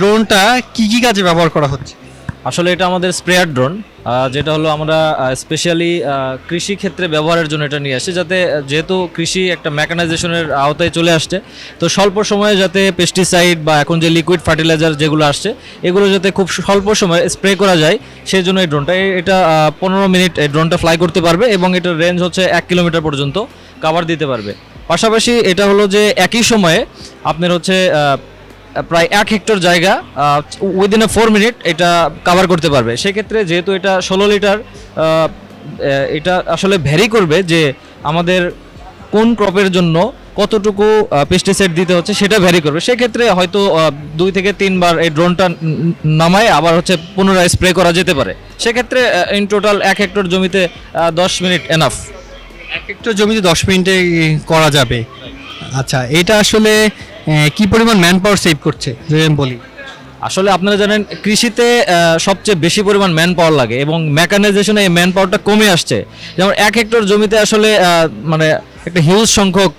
ড্রোনটা কি কি কাজে ব্যবহার করা হচ্ছে? আসলে এটা আমাদের স্প্রেয়ার ড্রোন যেটা হলো আমরা স্পেশালি কৃষি ক্ষেত্রে ব্যবহারের জন্য এটা নিয়ে আসি, যাতে যেহেতু কৃষি একটা মেকানাইজেশনের আওতায় চলে আসছে, তো স্বল্প সময়ে যাতে পেস্টিসাইড বা এখন যে লিকুইড ফার্টিলাইজার যেগুলো আসছে, এগুলো যাতে খুব স্বল্প সময়ে স্প্রে করা যায় সেই জন্য এই ড্রোনটা এটা পনেরো মিনিট এই ড্রোনটা ফ্লাই করতে পারবে এবং এটার রেঞ্জ হচ্ছে এক কিলোমিটার পর্যন্ত কাভার দিতে পারবে। পাশাপাশি এটা হলো যে একই সময়ে আপনার হচ্ছে প্রায় এক হেক্টর জায়গা উইদিন এ ফোর মিনিট এটা কভার করতে পারবে। সেক্ষেত্রে যেহেতু এটা ষোলো লিটার এটা আসলে ভ্যারি করবে যে আমাদের কোন ক্রপের জন্য কতটুকু পেস্টিসাইড দিতে হচ্ছে সেটা ভ্যারি করবে। সেক্ষেত্রে হয়তো দুই থেকে তিনবার এই ড্রোনটা নামায়, আবার হচ্ছে পুনরায় স্প্রে করা যেতে পারে। সেক্ষেত্রে ইন টোটাল এক হেক্টর জমিতে দশ মিনিট এনাফ এক হেক্টর জমিতে দশ মিনিটে করা যাবে। আচ্ছা এটা আসলে কি পরিমাণ ম্যান পাওয়ার সেভ করছে? যদি আমি বলি। আসলে আপনারা জানেন, কৃষিতে সবচেয়ে বেশি পরিমাণ ম্যান পাওয়ার লাগে এবং মেকানাইজেশনে এই ম্যান পাওয়ারটা কমে আসছে। যেমন এক হেক্টর জমিতে আসলে মানে একটা হিউজ সংখ্যক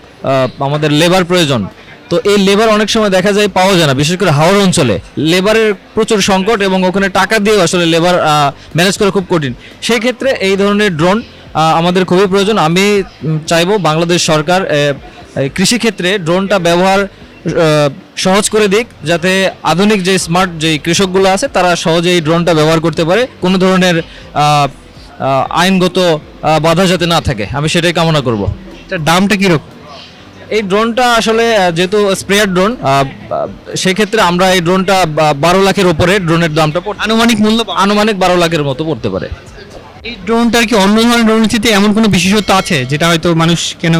আমাদের লেবার প্রয়োজন। তো এই লেবার অনেক সময় দেখা যায় পাওয়া যায় না, বিশেষ করে হাওড় অঞ্চলে। লেবারের প্রচুর সংকট এবং ওখানে টাকা দিয়েও আসলে লেবার ম্যানেজ করা খুব কঠিন। সেই ক্ষেত্রে এই ধরনের ড্রোন আমাদের খুবই প্রয়োজন। আমি চাইব বাংলাদেশ সরকার কৃষিক্ষেত্রে ড্রোনটা ব্যবহার সহজ করে দিক যাতে আধুনিক যে স্মার্ট যে কৃষকগুলো আছে তারা সহজে এই ড্রোনটা ব্যবহার করতে পারে। কোনো ধরনের আইনগত বাধা যাতে না থাকে। আমি সেটাই কামনা করব। দামটা কীরকম এই ড্রোনটা আসলে যেহেতু স্প্রেয়ার ড্রোন সেক্ষেত্রে আমরা এই ড্রোনটা বারো লাখের উপরে ড্রোনের দামটা আনুমানিক মূল্য আনুমানিক বারো লাখের মতো পড়তে পারে। এই ড্রোনটার কি অন্য ধরনের ড্রোনের চেয়ে এমন কোনো বিশেষত্ব আছে যেটা হয়তো মানুষ কেন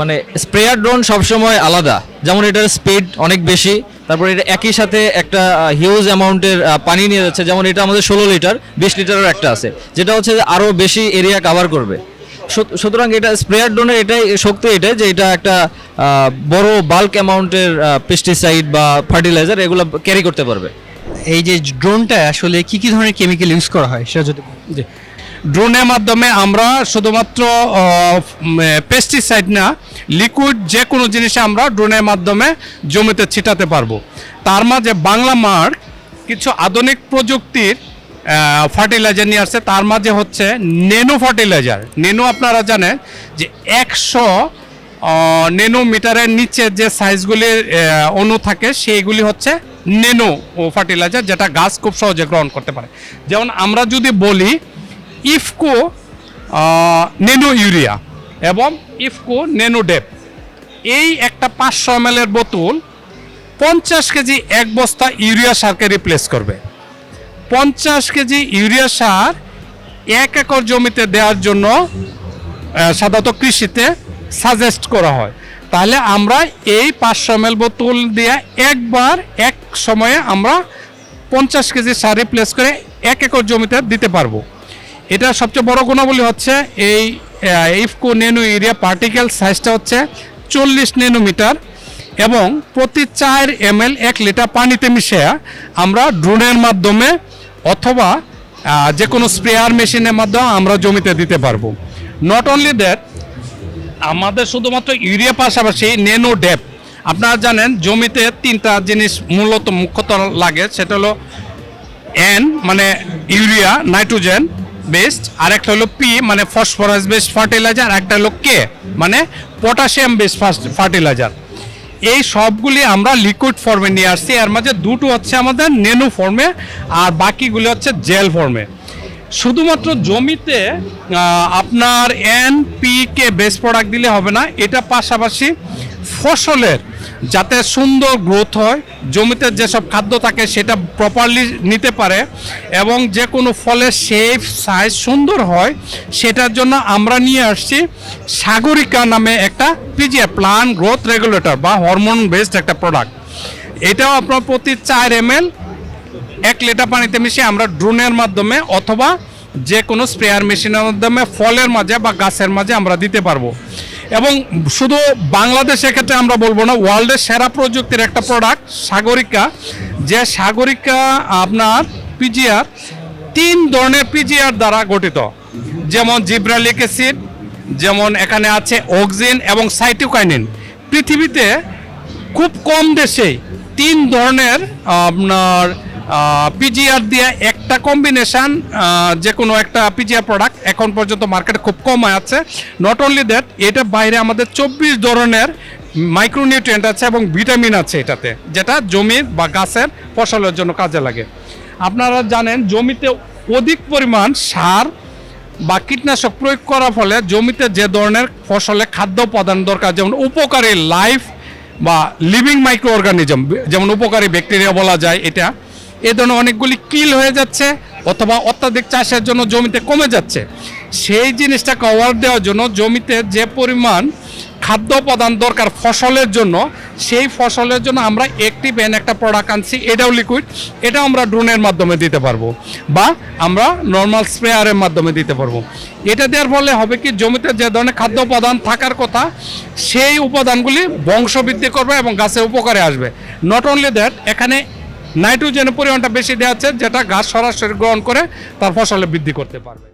মানে স্প্রেয়ার ড্রোন সবসময় আলাদা। যেমন এটার স্পিড অনেক বেশি, তারপর এটা একই সাথে একটা হিউজ অ্যামাউন্টের পানি নিয়ে যাচ্ছে। যেমন এটা আমাদের ষোলো লিটার, বিশ লিটারের একটা আছে। যেটা হচ্ছে আরও বেশি এরিয়া কভার করবে। সুতরাং এটা স্প্রেয়ার ড্রোনের এটাই শক্তি এটাই যে এটা একটা বড় বাল্ক অ্যামাউন্টের পেস্টিসাইড বা ফার্টিলাইজার এগুলো ক্যারি করতে পারবে। এই যে ড্রোনটা আসলে কি কি ধরনের কেমিক্যাল ইউজ করা হয়, সেটা যদি। ড্রোনের মাধ্যমে আমরা শুধুমাত্র পেস্টিসাইড না লিকুইড যে কোনো জিনিসে আমরা ড্রোনের মাধ্যমে জমিতে ছিটাতে পারব। তার মাঝে বাংলা মার্ক কিছু আধুনিক প্রযুক্তির ফার্টিলাইজার নিয়ে আসছে। তার মাঝে হচ্ছে নেনো ফার্টিলাইজার নেনো আপনারা জানেন যে একশো নেনোমিটারের নিচে যে সাইজগুলির অণু থাকে, সেইগুলি হচ্ছে নেনো ও ফার্টিলাইজার যেটা গাছ খুব সহজে গ্রহণ করতে পারে। যেমন আমরা যদি বলি, ইফকো নেনো ইউরিয়া এবং ইফকো নেনো ডেপ। এই একটা পাঁচশো এম এর বোতল পঞ্চাশ কেজি এক বস্তা ইউরিয়া সারকে রিপ্লেস করবে। পঞ্চাশ কেজি ইউরিয়া সার এক একর জমিতে দেওয়ার জন্য সাধারণত কৃষিতে সাজেস্ট করা হয়। তাহলে আমরা এই পাঁচশো এম বোতল দিয়ে একবার এক সময়ে আমরা পঞ্চাশ কেজি সার রিপ্লেস করে এক একর জমিতে দিতে পারব। এটা সবচেয়ে বড় গুণাবলী হচ্ছে এই ইফকো নেনো এরিয়া পার্টিকেল সাইজটা হচ্ছে চল্লিশ নেনোমিটার এবং প্রতি চার এম এল এক লিটার পানিতে মিশিয়ে আমরা ড্রোনের মাধ্যমে অথবা যে কোনো স্প্রেয়ার মেশিনের মাধ্যমে আমরা জমিতে দিতে পারব। নট অনলি দ্যাট আমাদের শুধুমাত্র ইউরিয়া পাশাপাশি নেনো ডেপ আপনারা জানেন, জমিতে তিনটা জিনিস মূলত মুখ্যত লাগে, সেটা হলো এন মানে ইউরিয়া, নাইট্রোজেন বেসড আর একটা হলো পি মানে ফসফরাস বেসড ফার্টিলাইজার একটা হলো কে মানে পটাশিয়াম বেসড ফার্টিলাইজার। এই সবগুলি আমরা লিকুইড ফর্মে নিয়ে আসছি, এর মাঝে দুটো হচ্ছে আমাদের নেনু ফর্মে আর বাকিগুলি হচ্ছে জেল ফর্মে শুধুমাত্র জমিতে আপনার N P K base product দিলে হবে না, এটা পাশাপাশি ফসলের যাতে সুন্দর গ্রোথ হয়, জমিতে যেসব খাদ্য থাকে সেটা প্রপারলি নিতে পারে এবং যে কোনো ফলের শেপ সাইজ সুন্দর হয়, সেটার জন্য আমরা নিয়ে আসছি সাগরিকা নামে একটা পিজিএ প্লান গ্রোথ রেগুলেটর বা হরমোন বেসড একটা প্রোডাক্ট এটাও আপনার প্রতি চার এম এক লিটার পানিতে মিশিয়ে আমরা ড্রোনের মাধ্যমে অথবা যে কোনো স্প্রেয়ার মেশিনের মাধ্যমে ফলের মাঝে বা গাছের মাঝে আমরা দিতে পারব। এবং শুধু বাংলাদেশের ক্ষেত্রে আমরা বলব না ওয়ার্ল্ডের সেরা প্রযুক্তির একটা প্রোডাক্ট সাগরিকা। যে সাগরিকা আপনার পিজিআর তিন ধরনের পিজিআর দ্বারা গঠিত। যেমন জিব্রালিক অ্যাসিড, যেমন এখানে আছে অক্সিন এবং সাইটোকাইনিন। পৃথিবীতে খুব কম দেশেই তিন ধরনের আপনার পিজিআর দিয়ে একটা কম্বিনেশান যে কোনো একটা পিজিআর প্রোডাক্ট এখন পর্যন্ত মার্কেটে খুব কম আছে। নট অনলি দ্যাট এটা বাইরে আমাদের চব্বিশ ধরনের মাইক্রোনিউট্রিয়েন্ট আছে এবং ভিটামিন আছে এটাতে, যেটা জমির বা গাছের ফসলের জন্য কাজে লাগে। আপনারা জানেন, জমিতে অধিক পরিমাণ সার বা কীটনাশক প্রয়োগ করার ফলে জমিতে যে ধরনের ফসলে খাদ্য উপাদান দরকার, যেমন উপকারী লাইফ বা লিভিং মাইক্রো অর্গানিজম যেমন উপকারী ব্যাকটেরিয়া বলা যায় এটা এ ধরনের অনেকগুলি কিল হয়ে যাচ্ছে অথবা অত্যাধিক চাষের জন্য জমিতে কমে যাচ্ছে। সেই জিনিসটা কভার দেওয়ার জন্য জমিতে যে পরিমাণ খাদ্য উপাদান দরকার ফসলের জন্য, সেই ফসলের জন্য আমরা একটি ব্যান একটা প্রোডাক্ট আনছি। এটাও লিকুইড এটাও আমরা ড্রোনের মাধ্যমে দিতে পারব বা আমরা নর্মাল স্প্রেয়ারের মাধ্যমে দিতে পারব। এটা দেওয়ার ফলে হবে কি, জমিতে যে ধরনের খাদ্য উপাদান থাকার কথা, সেই উপাদানগুলি বংশবৃদ্ধি করবে এবং গাছের উপকারে আসবে। নট অনলি দ্যাট এখানে নাইট্রোজেনের পরিমাণটা বেশি দেওয়া হচ্ছে, যেটা গাছ সরাসরি গ্রহণ করে তার ফসলে বৃদ্ধি করতে পারবে।